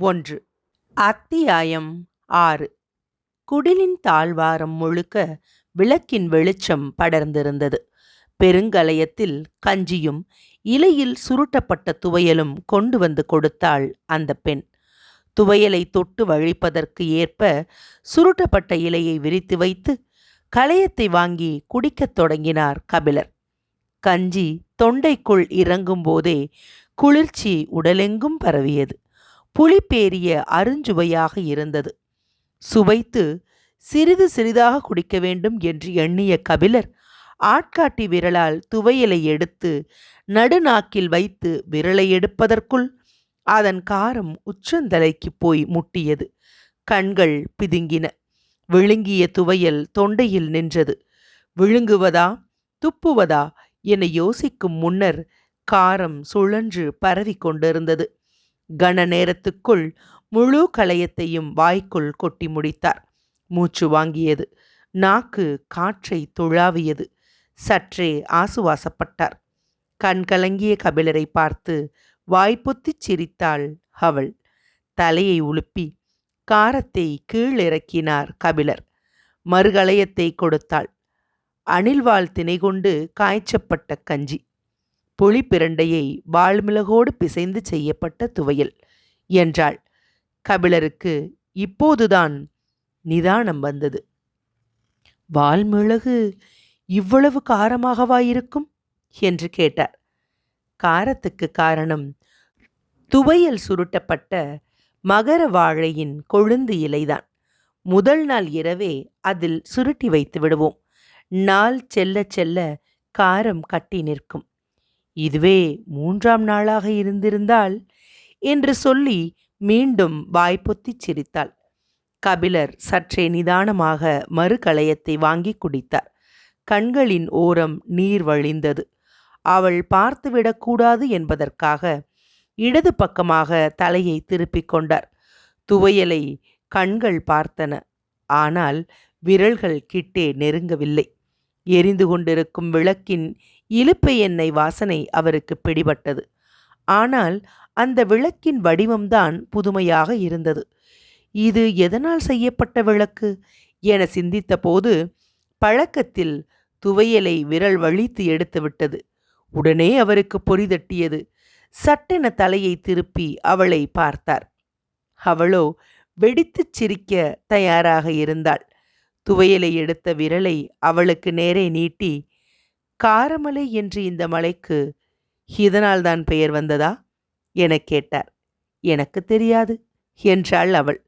ஒன்று. அத்தியாயம் ஆறு. குடிலின் தாழ்வாரம் முழுக்க விளக்கின் வெளிச்சம் படர்ந்திருந்தது. பெருங்கலயத்தில் கஞ்சியும் இலையில் சுருட்டப்பட்ட துவையலும் கொண்டு வந்து கொடுத்தாள் அந்த பெண். துவையலை தொட்டு வழிப்பதற்கு ஏற்ப சுருட்டப்பட்ட இலையை விரித்து வைத்து களையத்தை வாங்கி குடிக்கத் தொடங்கினார் கபிலர். கஞ்சி தொண்டைக்குள் இறங்கும் போதே குளிர்ச்சி உடலெங்கும் பரவியது. புளிப்பேறிய அருஞ்சுவையாக இருந்தது. சுவைத்து சிறிது சிறிதாக குடிக்க வேண்டும் என்று எண்ணிய கபிலர் ஆட்காட்டி விரலால் துவையலை எடுத்து நடுநாக்கில் வைத்து விரலை எடுப்பதற்குள் அதன் காரம் உச்சந்தலைக்கு போய் முட்டியது. கண்கள் பிதுங்கின. விழுங்கிய துவையல் தொண்டையில் நின்றது. விழுங்குவதா துப்புவதா? என யோசிக்கும் முன்னர் காரம் சுழன்று பரவி கொண்டிருந்தது. கன நேரத்துக்குள் முழு களையத்தையும் வாய்க்குள் கொட்டி முடித்தார். மூச்சு வாங்கியது. நாக்கு காற்றை துழாவியது. சற்றே ஆசுவாசப்பட்டார். கண் கலங்கிய கபிலரை பார்த்து வாய்ப்புத்திச் சிரித்தாள் அவள். தலையை உலுப்பி காரத்தை கீழிறக்கினார் கபிலர். மறுகளையத்தை கொடுத்தாள். அணில்வாள் திணை கொண்டு காய்ச்சப்பட்ட கஞ்சி. புளிப்பிரண்டையை வால்மிளகோடு பிசைந்து செய்யப்பட்ட துவையல் என்றாள். கபிலருக்கு இப்போதுதான் நிதானம் வந்தது. வால்மிளகு இவ்வளவு காரமாகவா இருக்கும்? என்று கேட்டார். காரத்துக்கு காரணம் துவையல் சுருட்டப்பட்ட மகர வாழையின் கொழுந்து இலைதான். முதல் நாள் இரவே அதில் சுருட்டி வைத்து விடுவோம். நாள் செல்ல செல்ல காரம் கட்டி நிற்கும். இதுவே மூன்றாம் நாளாக இருந்திருந்தால் என்று சொல்லி மீண்டும் வாய்ப்பொத்திச் சிரித்தாள். கபிலர் சற்றே நிதானமாக மறுகளையத்தை வாங்கி குடித்தார். கண்களின் ஓரம் நீர் வழிந்தது. அவள் பார்த்துவிடக்கூடாது என்பதற்காக இடது பக்கமாக தலையை திருப்பிக் கொண்டார். துவையலை கண்கள் பார்த்தன. ஆனால் விரல்கள் கிட்டே நெருங்கவில்லை. எரிந்து கொண்டிருக்கும் விளக்கின் இலுப்பை எண்ணெய் வாசனை அவருக்கு பிடிபட்டது. ஆனால் அந்த விளக்கின் வடிவம்தான் புதுமையாக இருந்தது. இது எதனால் செய்யப்பட்ட விளக்கு? என சிந்தித்தபோது பழக்கத்தில் துவையலை விரல் வழித்து எடுத்துவிட்டது உடனே அவருக்கு பொறிதட்டியது சட்டென தலையை திருப்பி அவளை பார்த்தார். அவளோ வெடித்துச் சிரிக்க தயாராக இருந்தாள். துவையலை எடுத்த விரலை அவளுக்கு நேரே நீட்டி காரமலை என்று இந்த மலைக்கு இதனால்தான் பெயர் வந்ததா? எனக் கேட்டார். எனக்கு தெரியாது என்றாள் அவள்.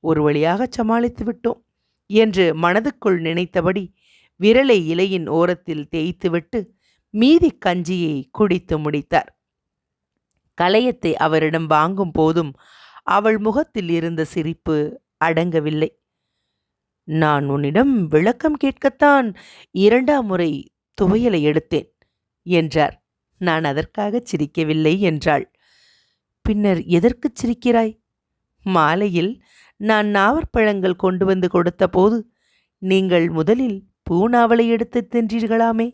ஒரு வழியாக சமாளித்து விட்டோம் என்று மனதுக்குள் நினைத்தபடி விரலை இலையின் ஓரத்தில் தேய்த்துவிட்டு மீதி கஞ்சியை குடித்து முடித்தார். கலையத்தை அவரிடம் வாங்கும் போதும் அவள் முகத்தில் இருந்த சிரிப்பு அடங்கவில்லை. நான் உன்னிடம் விளக்கம் கேட்கத்தான் இரண்டாம் முறை துவையலை எடுத்தேன் என்றார். நான் அதற்காக சிரிக்கவில்லை என்றாள். பின்னர் எதற்கு சிரிக்கிறாய்? மாலையில் நான் நாவற்பழங்கள் கொண்டு வந்து கொடுத்தபோது நீங்கள் முதலில் பூநாவலை எடுத்து தின்றீர்களாமே?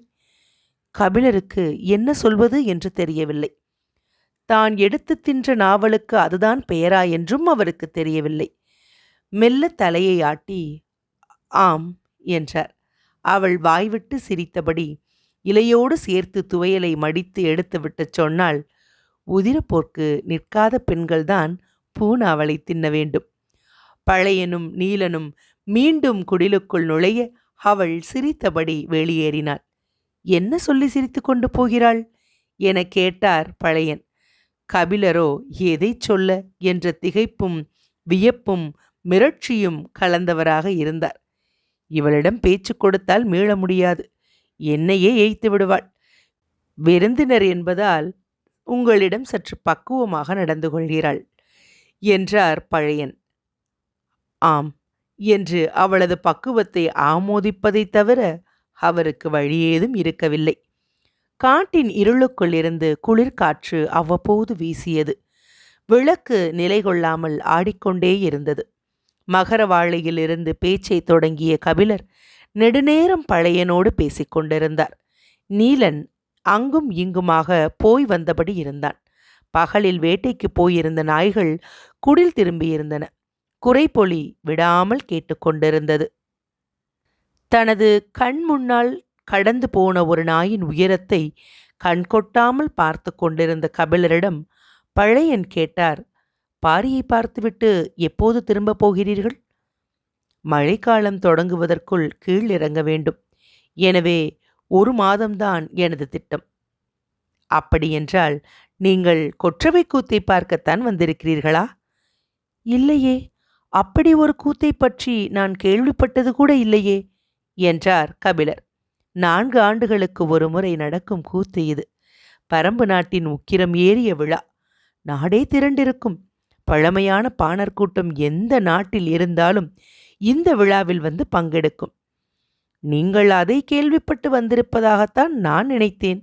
கபிலருக்கு என்ன சொல்வது என்று தெரியவில்லை. தான் எடுத்து தின்ற நாவலுக்கு அதுதான் பெயரா என்றும் அவருக்கு தெரியவில்லை. மெல்ல தலையை ஆட்டி ஆம் என்றார். அவள் வாய்விட்டு சிரித்தபடி இலையோடு சேர்த்து துவையலை மடித்து எடுத்துவிட்டு சொன்னால் உதிரப்போர்க்கு நிற்காத பெண்கள்தான் பூனாவளை தின்ன வேண்டும். பழையனும் நீலனும் மீண்டும் குடிலுக்குள் நுழைய அவள் சிரித்தபடி வெளியேறினாள். என்ன சொல்லி சிரித்து கொண்டு போகிறாள்? என கேட்டார் பழையன். கபிலரோ எதை சொல்ல? என்ற திகைப்பும் வியப்பும் மிரட்சியும் கலந்தவராக இருந்தார். இவளிடம் பேச்சு கொடுத்தால் மீள முடியாது. என்னையே ஏய்த்து விடுவாள். விருந்தினர் என்பதால் உங்களிடம் சற்று பக்குவமாக நடந்து கொள்கிறாள் என்றார் பழையன். ஆம் என்று அவளது பக்குவத்தை ஆமோதிப்பதைத் தவிர அவருக்கு வழியேதும் இருக்கவில்லை. காட்டின் இருளுக்குள் இருந்து குளிர்காற்று அவ்வப்போது வீசியது. விளக்கு நிலை கொள்ளாமல் ஆடிக்கொண்டே இருந்தது. மகரவாழையிலிருந்து பேச்சை தொடங்கிய கபிலர் நெடுநேரம் பழையனோடு பேசிக்கொண்டிருந்தார் நீலன் அங்கும் இங்குமாக போய் வந்தபடி இருந்தான். பகலில் வேட்டைக்கு போயிருந்த நாய்கள் குடில் திரும்பியிருந்தன. குறைபொலி விடாமல் கேட்டுக்கொண்டிருந்தது தனது கண் முன்னால் கடந்து போன ஒரு நாயின் உயரத்தை கண்கொட்டாமல் பார்த்து கொண்டிருந்த கபிலரிடம் பழையன் கேட்டார் பாரியை பார்த்துவிட்டு எப்போது திரும்பப் போகிறீர்கள்? மழைக்காலம் தொடங்குவதற்குள் கீழ் இறங்க வேண்டும். எனவே ஒரு மாதம்தான் எனது திட்டம். அப்படியென்றால் நீங்கள் கொற்றவை கூத்தை பார்க்கத்தான் வந்திருக்கிறீர்களா? இல்லையே. அப்படி ஒரு கூத்தை பற்றி நான் கேள்விப்பட்டது கூட இல்லையே என்றார் கபிலர். நான்கு ஆண்டுகளுக்கு ஒரு முறை நடக்கும் கூத்து இது. பரம்பு நாட்டின் உக்கிரம் ஏறிய விழா. நாடே திரண்டிருக்கும். பழமையான பாணர் கூட்டம் எந்த நாட்டில் இருந்தாலும் இந்த விழாவில் வந்து பங்கெடுக்கும். நீங்கள் அதை கேள்விப்பட்டு வந்திருப்பதாகத்தான் நான் நினைத்தேன்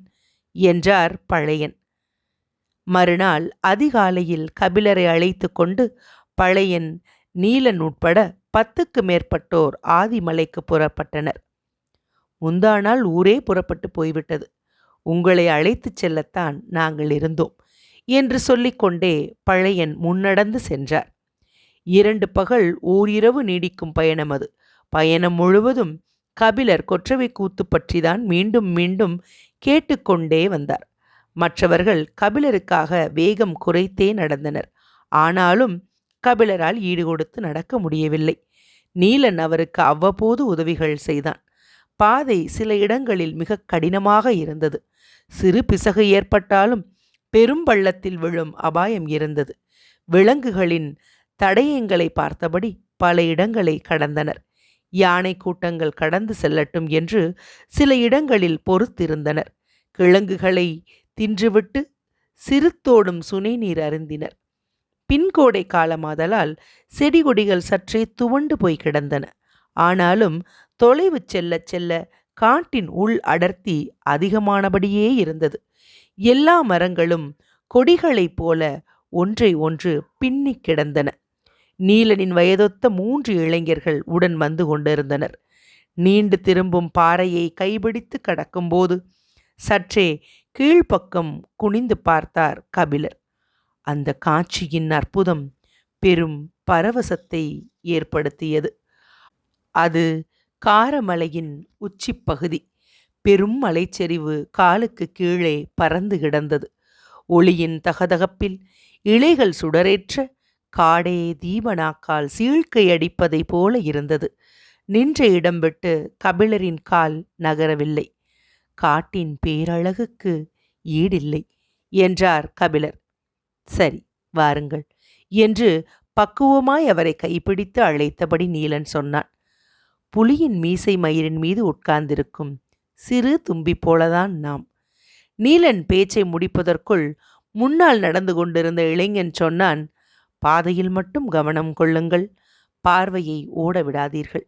என்றார் பழையன். மறுநாள் அதிகாலையில் கபிலரை அழைத்து கொண்டு பழையன் நீலன் உட்பட பத்துக்கு மேற்பட்டோர் ஆதிமலைக்கு புறப்பட்டனர். முந்தானால் ஊரே புறப்பட்டு போய்விட்டது. உங்களை அழைத்துச் செல்லத்தான் நாங்கள் இருந்தோம். என்று சொல்லிக்கொண்டே பழையன் முன்னடந்து சென்றார். இரண்டு பகல் ஓரிரவு நீடிக்கும் பயணம் அது. பயணம் முழுவதும் கபிலர் கொற்றவை கூத்து பற்றிதான் மீண்டும் மீண்டும் கேட்டுக்கொண்டே வந்தார். மற்றவர்கள் கபிலருக்காக வேகம் குறைத்தே நடந்தனர். ஆனாலும் கபிலரால் ஈடுகொடுத்து நடக்க முடியவில்லை. நீலன் அவருக்கு அவ்வப்போது உதவிகள் செய்தான். பாதை சில இடங்களில் மிக கடினமாக இருந்தது. சிறு பிசகு ஏற்பட்டாலும் பெரும் பள்ளத்தில் விழும் அபாயம் இருந்தது. விலங்குகளின் தடயங்களை பார்த்தபடி பல இடங்களை கடந்தனர். யானை கூட்டங்கள் கடந்து செல்லட்டும் என்று சில இடங்களில் பொறுத்திருந்தனர். கிழங்குகளை தின்றுவிட்டு சிறுத்தோடும் சுனைநீர் அருந்தினர். பின்கோடை காலமாதலால் செடி கொடிகள் சற்றே துவண்டு போய் கிடந்தன. ஆனாலும் தொலைவு செல்ல செல்ல காட்டின் உள் அடர்த்தி அதிகமானபடியே இருந்தது. எல்லா மரங்களும் கொடிகளைப் போல ஒன்றை ஒன்று பின்னி கிடந்தன. நீலனின் வயதொத்த மூன்று இளைஞர்கள் உடன் வந்து கொண்டிருந்தனர். நீண்டு திரும்பும் பாறையை கைபிடித்து கடக்கும்போது சற்றே கீழ்ப்பக்கம் குனிந்து பார்த்தார் கபிலர். அந்த காட்சியின் அற்புதம் பெரும் பரவசத்தை ஏற்படுத்தியது. அது காரமலையின் உச்சிப்பகுதி பெரும் மலைச்சரிவு காலுக்கு கீழே பறந்து கிடந்தது. ஒளியின் தகதகப்பில் இலைகள் சுடரேற்ற காடே தீபனாக்கால் சீழ்க்கை அடிப்பதை போல இருந்தது. நின்ற இடம் விட்டு கபிலரின் கால் நகரவில்லை. காட்டின் பேரழகுக்கு ஈடில்லை என்றார் கபிலர். சரி வாருங்கள் என்று பக்குவமாய் அவரை கைப்பிடித்து அழைத்தபடி நீலன் சொன்னான். புலியின் மீசை மயிரின் மீது உட்கார்ந்திருக்கும் சிறு தும்பி போலதான் நாம். நீலன் பேச்சை முடிப்பதற்குள் முன்னால் நடந்து கொண்டிருந்த இளைஞன் சொன்னான் பாதையில் மட்டும் கவனம் கொள்ளுங்கள் பார்வையை ஓட விடாதீர்கள்.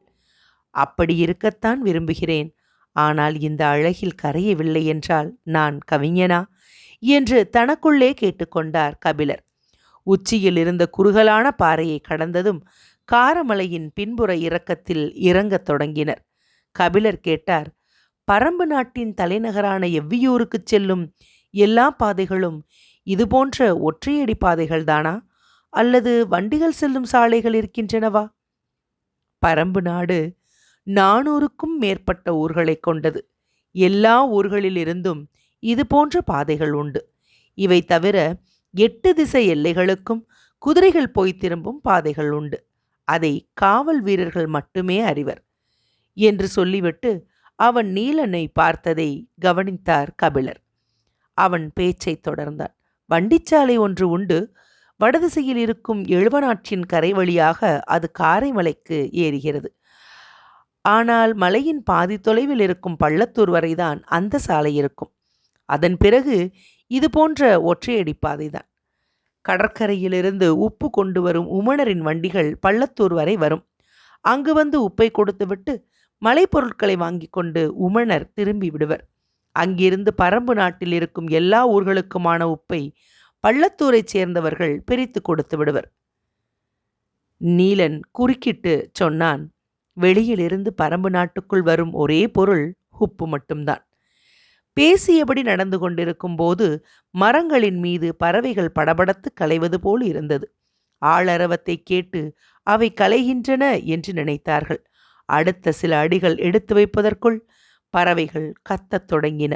அப்படி இருக்கத்தான் விரும்புகிறேன். ஆனால் இந்த அழகில் கரையவில்லை என்றால் நான் கவிஞனா? என்று தனக்குள்ளே கேட்டுக்கொண்டார் கபிலர். உச்சியில் இருந்த குறுகலான பாறையை கடந்ததும் காரமலையின் பின்புற இறக்கத்தில் இறங்கத் தொடங்கினர். கபிலர் கேட்டார் பரம்பு நாட்டின் தலைநகரான எவ்வியூருக்குச் செல்லும் எல்லா பாதைகளும் இதுபோன்ற ஒற்றையடி பாதைகள்தானா அல்லது வண்டிகள் செல்லும் சாலைகள் இருக்கின்றனவா? பரம்பு நாடு நானூறுக்கும் மேற்பட்ட ஊர்களைக் கொண்டது. எல்லா ஊர்களிலிருந்தும் இது போன்ற பாதைகள் உண்டு. இவை தவிர எட்டு திசை எல்லைகளுக்கும் குதிரைகள் போய் திரும்பும் பாதைகள் உண்டு. அதை காவல் வீரர்கள் மட்டுமே அறிவர். என்று சொல்லிவிட்டு அவன் நீலனை பார்த்ததை கவனித்தார் கபிலர். அவன் பேச்சை தொடர்ந்தான். வண்டிச்சாலை ஒன்று உண்டு. வடதிசையில் இருக்கும் எழுவனாற்றின் கரை வழியாக அது காரைமலைக்கு ஏறுகிறது. ஆனால் மலையின் பாதி தொலைவில் இருக்கும் பள்ளத்தூர் வரைதான் அந்த சாலை இருக்கும். அதன் பிறகு இது போன்ற ஒற்றையடி பாதைதான். கடற்கரையிலிருந்து உப்பு கொண்டு வரும் உமணரின் வண்டிகள் பள்ளத்தூர் வரை வரும். அங்கு வந்து உப்பை கொடுத்துவிட்டு மலைப்பொருட்களை வாங்கி கொண்டு உமணர் திரும்பி விடுவர். அங்கிருந்து பரம்பு நாட்டில் இருக்கும் எல்லா ஊர்களுக்குமான உப்பை பள்ளத்தூரைச் சேர்ந்தவர்கள் பிரித்து கொடுத்து விடுவர். நீலன் குறுக்கிட்டு சொன்னான் வெளியிலிருந்து பரம்பு நாட்டுக்குள் வரும் ஒரே பொருள் உப்பு மட்டும்தான். பேசியபடி நடந்து கொண்டிருக்கும் போது மரங்களின் மீது பறவைகள் படபடத்து கலைவது போல் இருந்தது. ஆளரவத்தை கேட்டு அவை கலைகின்றன என்று நினைத்தார்கள். அடுத்த சில அடிகள் எடுத்து வைப்பதற்குள் பறவைகள் கத்தத் தொடங்கின.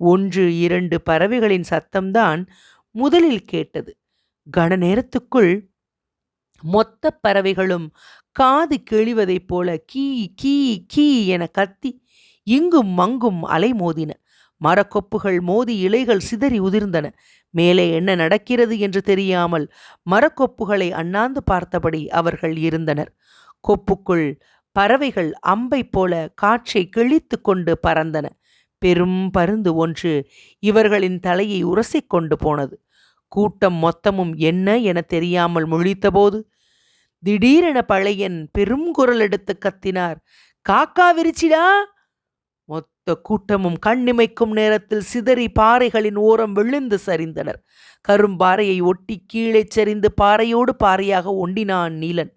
ஒன்று இரண்டு பறவைகளின் சத்தம்தான் முதலில் கேட்டது. கன நேரத்துக்குள் மொத்த பறவைகளும் காது கிழிவதைப் போல கீ கீ கீ என கத்தி இங்கும் மங்கும் அலை மோதின. மரக்கொப்புகள் மோதி இலைகள் சிதறி உதிர்ந்தன. மேலே என்ன நடக்கிறது என்று தெரியாமல் மரக்கொப்புகளை அண்ணாந்து பார்த்தபடி அவர்கள் இருந்தனர். கொப்புக்குள் பறவைகள் அம்பை போல காற்றை கிழித்து கொண்டு பறந்தன. பெரும் பருந்து ஒன்று இவர்களின் தலையை உரசிக்கொண்டு போனது. கூட்டம் மொத்தமும் என்ன என தெரியாமல் முழித்தபோது திடீரென பழையன் பெரும் குரல் எடுத்து கத்தினார். காக்கா விரிச்சிடா! மொத்த கூட்டமும் கண்ணிமைக்கும் நேரத்தில் சிதறி பாறைகளின் ஓரம் விழுந்து சரிந்தனர். கரும்பாறையை ஒட்டி கீழே சரிந்து பாறையோடு பாறையாக ஒண்டினான் நீலன்.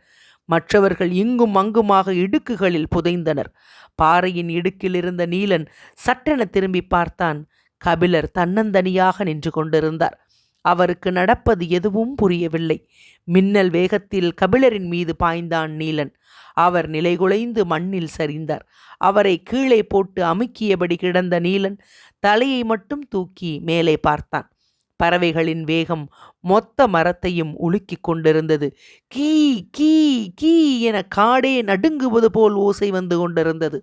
மற்றவர்கள் இங்கும் அங்குமாக இடுக்குகளில் புதைந்தனர். பாறையின் இடுக்கில் இருந்த நீலன் சட்டென திரும்பி பார்த்தான். கபிலர் தன்னந்தனியாக நின்று கொண்டிருந்தார். அவருக்கு நடப்பது எதுவும் புரியவில்லை. மின்னல் வேகத்தில் கபிலரின் மீது பாய்ந்தான் நீலன். அவர் நிலைகுலைந்து மண்ணில் சரிந்தார். அவரை கீழே போட்டு அமுக்கியபடி கிடந்த நீலன் தலையை மட்டும் தூக்கி மேலே பார்த்தான். பறவைகளின் வேகம் மொத்த மரத்தையும் உலுக்கிக் கொண்டிருந்தது. கீ கீ கீ என காடே நடுங்குவது போல் ஓசை வந்து கொண்டிருந்தது.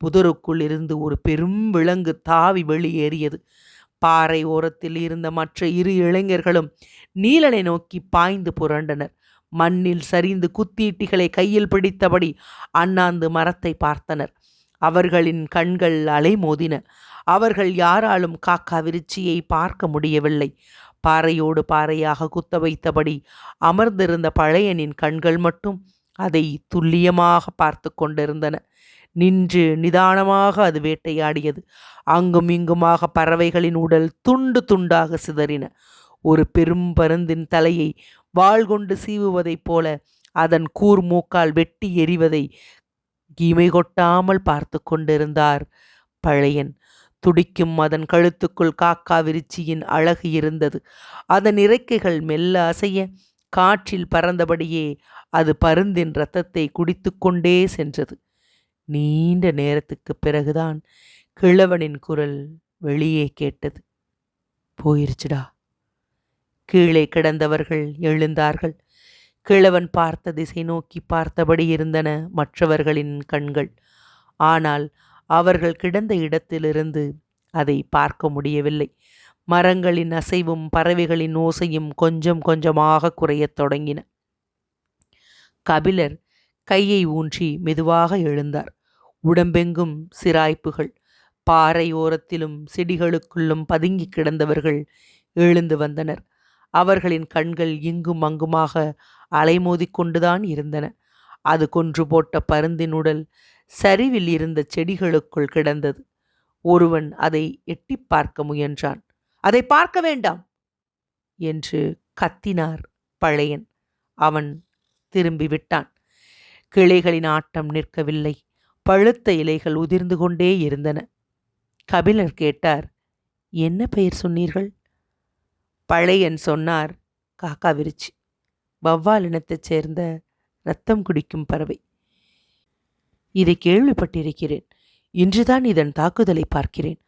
புதருக்குள் இருந்து ஒரு பெரும் விலங்கு தாவி வெளியேறியது. பாறை ஓரத்தில் இருந்த மற்ற இரு இளைஞர்களும் நீலனை நோக்கி பாய்ந்து புரண்டனர். மண்ணில் சரிந்து குத்தீட்டிகளை கையில் பிடித்தபடி அண்ணாந்து மரத்தை பார்த்தனர். அவர்களின் கண்கள் அலைமோதின. அவர்கள் யாராலும் காக்கா விருச்சியை பார்க்க முடியவில்லை. பாறையோடு பாறையாக குத்த வைத்தபடி அமர்ந்திருந்த பழையனின் கண்கள் மட்டும் அதை துல்லியமாக பார்த்து கொண்டிருந்தன. நின்று நிதானமாக அது வேட்டையாடியது. அங்கும் இங்குமாக பறவைகளின் உடல் துண்டு துண்டாக சிதறின. ஒரு பெரும் பருந்தின் தலையை வாள் கொண்டு சீவுவதைப் போல அதன் கூர் மூக்கால் வெட்டி எறிவதை கீமை கொட்டாமல் பார்த்து கொண்டிருந்தார் பழையன். துடிக்கும் அதன் கழுத்துக்குள் காக்கா விரிச்சியின் அழகு இருந்தது. அதன் இறக்கைகள் மெல்ல அசைய காற்றில் பறந்தபடியே அது பருந்தின் ரத்தத்தை குடித்து கொண்டே சென்றது. நீண்ட நேரத்துக்கு பிறகுதான் கிழவனின் குரல் வெளியே கேட்டது. போயிருச்சுடா. கீழே கிடந்தவர்கள் எழுந்தார்கள். கிழவன் பார்த்த திசை நோக்கி பார்த்தபடி இருந்தன மற்றவர்களின் கண்கள். ஆனால் அவர்கள் கிடந்த இடத்திலிருந்து அதை பார்க்க முடியவில்லை. மரங்களின் அசைவும் பறவைகளின் ஓசையும் கொஞ்சம் கொஞ்சமாக குறையத் தொடங்கின. கபிலர் கையை ஊன்றி மெதுவாக எழுந்தார். உடம்பெங்கும் சிராய்ப்புகள் பாறை ஓரத்திலும் செடிகளுக்குள்ளும் பதுங்கி கிடந்தவர்கள் எழுந்து வந்தனர். அவர்களின் கண்கள் இங்கும் அங்குமாக அலைமோதிக்கொண்டுதான் இருந்தன. அது கொன்று போட்ட பருந்தின் உடல் சரிவில் இருந்த செடிகளுக்குள் கிடந்தது. ஒருவன் அதை எட்டி பார்க்க முயன்றான். அதை பார்க்க வேண்டாம்! என்று கத்தினார் பழையன். அவன் திரும்பிவிட்டான் கிளைகளின் ஆட்டம் நிற்கவில்லை. பழுத்த இலைகள் உதிர்ந்து கொண்டே இருந்தன. கபிலர் கேட்டார் என்ன பெயர் சொன்னீர்கள்? பழையன் சொன்னார் காக்கா விருச்சி. வவ்வால் இனத்தைச் சேர்ந்த ரத்தம் குடிக்கும் பறவை. இதை கேள்விப்பட்டிருக்கிறேன். இன்றுதான் இதன் தாக்குதலை பார்க்கிறேன்.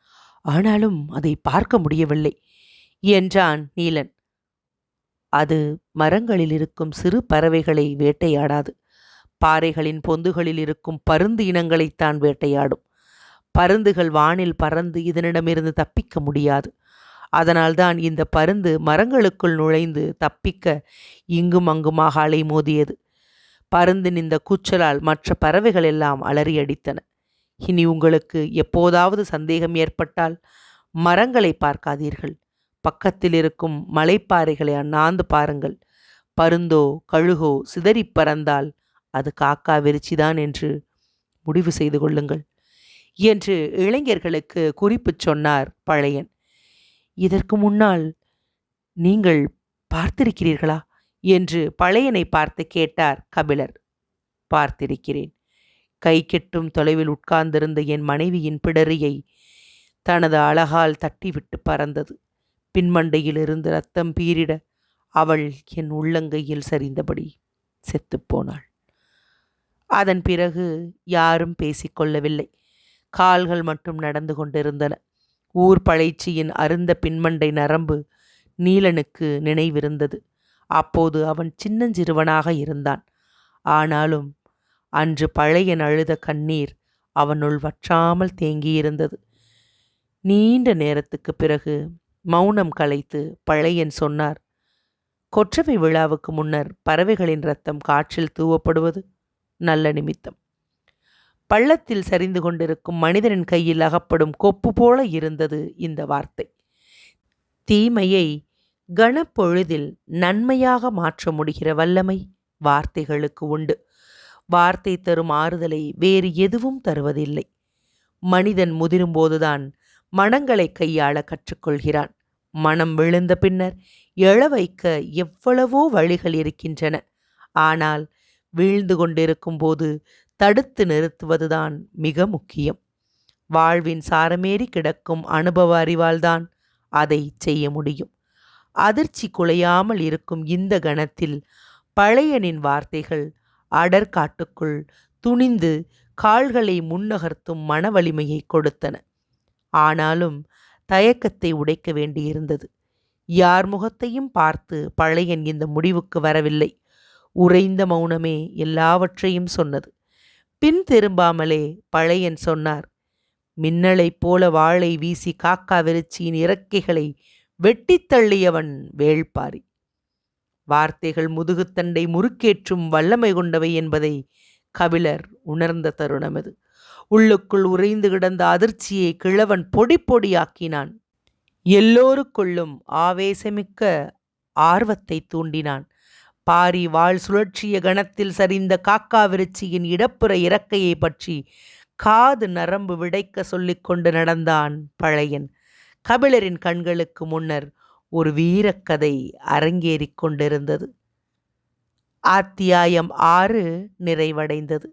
ஆனாலும் அதை பார்க்க முடியவில்லை. என்றான் நீலன். அது மரங்களில் இருக்கும் சிறு பறவைகளை வேட்டையாடாது. பாறைகளின் பொந்துகளில் இருக்கும் பருந்து இனங்களைத்தான் வேட்டையாடும். பருந்துகள் வானில் பறந்து இதனிடமிருந்து தப்பிக்க முடியாது. அதனால்தான் இந்த பருந்து மரங்களுக்குள் நுழைந்து தப்பிக்க இங்கும் அங்குமாக அலைமோதியது. பறந்து நின்ற கூச்சலால் மற்ற பறவைகள் எல்லாம் அலறியடித்தன. இனி உங்களுக்கு எப்போதாவது சந்தேகம் ஏற்பட்டால் மரங்களை பார்க்காதீர்கள். பக்கத்தில் இருக்கும் மலைப்பாறைகளை அண்ணாந்து பாருங்கள். பருந்தோ கழுகோ சிதறிப் பறந்தால் அது காக்கா விரிச்சிதான் என்று முடிவு செய்து கொள்ளுங்கள் என்று இளைஞர்களுக்கு குறிப்புச் சொன்னார் பழையன். இதற்கு முன்னால் நீங்கள் பார்த்திருக்கிறீர்களா? என்று பழையனை பார்த்து கேட்டார் கபிலர். பார்த்திருக்கிறேன். கை கெட்டும் தொலைவில் உட்கார்ந்திருந்த என் மனைவியின் பிடரியை தனது அழகால் தட்டிவிட்டு பறந்தது. பின்மண்டையிலிருந்து ரத்தம் பீரிட அவள் என் உள்ளங்கையில் சரிந்தபடி செத்துப்போனாள் அதன் பிறகு யாரும் பேசிக்கொள்ளவில்லை கால்கள் மட்டும் நடந்து கொண்டிருந்தன. ஊர் பழைச்சியின் அருந்த பின்மண்டை நரம்பு நீலனுக்கு நினைவிருந்தது. அப்போது அவன் சின்னஞ்சிறுவனாக இருந்தான். ஆனாலும் அன்று பழையன் அழுத கண்ணீர் அவனுள் வற்றாமல் தேங்கியிருந்தது. நீண்ட நேரத்துக்கு பிறகு மௌனம் கலைத்து பழையன் சொன்னார் கொற்றவை விழாவுக்கு முன்னர் பறவைகளின் ரத்தம் காற்றில் தூவப்படுவது நல்ல நிமித்தம். பள்ளத்தில் சரிந்து கொண்டிருக்கும் மனிதனின் கையில் அகப்படும் கொப்பு போல இருந்தது இந்த வார்த்தை. தீமையை கணப்பொழுதில் நன்மையாக மாற்ற முடிகிற வல்லமை வார்த்தைகளுக்கு உண்டு. வார்த்தை தரும் ஆறுதலை வேறு எதுவும் தருவதில்லை. மனிதன் முதிரும்போதுதான் மனங்களை கையாள கற்றுக்கொள்கிறான். மனம் விழுந்த பின்னர் எழ வைக்க எவ்வளவோ வழிகள் இருக்கின்றன. ஆனால் வீழ்ந்து கொண்டிருக்கும் போது தடுத்து நிறுத்துவதுதான் மிக முக்கியம். வாழ்வின் சாரமேறி கிடக்கும் அனுபவ அறிவால்தான் அதை செய்ய முடியும். அதிர்ச்சி குலையாமல் இருக்கும் இந்த கணத்தில் பழையனின் வார்த்தைகள் அடற்காட்டுக்குள் துணிந்து கால்களை முன்னகர்த்தும் மன வலிமையை கொடுத்தன. ஆனாலும் தயக்கத்தை உடைக்க வேண்டியிருந்தது. யார் முகத்தையும் பார்த்து பழையன் இந்த முடிவுக்கு வரவில்லை. உறைந்த மௌனமே எல்லாவற்றையும் சொன்னது. பின் திரும்பாமலே பழையன் சொன்னார் மின்னலைப் போல வாளை வீசி காக்கா விருச்சியின் இறக்கைகளை வெட்டித்தள்ளியவன் வேள்பாரி. வார்த்தைகள் முதுகுத்தண்டை முறுக்கேற்றும் வல்லமை கொண்டவை என்பதை கபிலர் உணர்ந்த தருணம் அது. உள்ளுக்குள் உறைந்து கிடந்த அதிர்ச்சியை கிழவன் பொடி பொடியாக்கினான். எல்லோருக்குள்ளும் ஆவேசமிக்க ஆர்வத்தை தூண்டினான். பாரி வாழ் சுழற்சிய கணத்தில் சரிந்த காக்கா விருச்சியின் இடப்புற இறக்கையை பற்றி காது நரம்பு விடைக்க சொல்லிக்கொண்டு நடந்தான் பழையன். கபிலரின் கண்களுக்கு முன்னர் ஒரு வீரக்கதை அரங்கேறிக் கொண்டிருந்தது. அத்தியாயம் ஆறு நிறைவடைந்தது.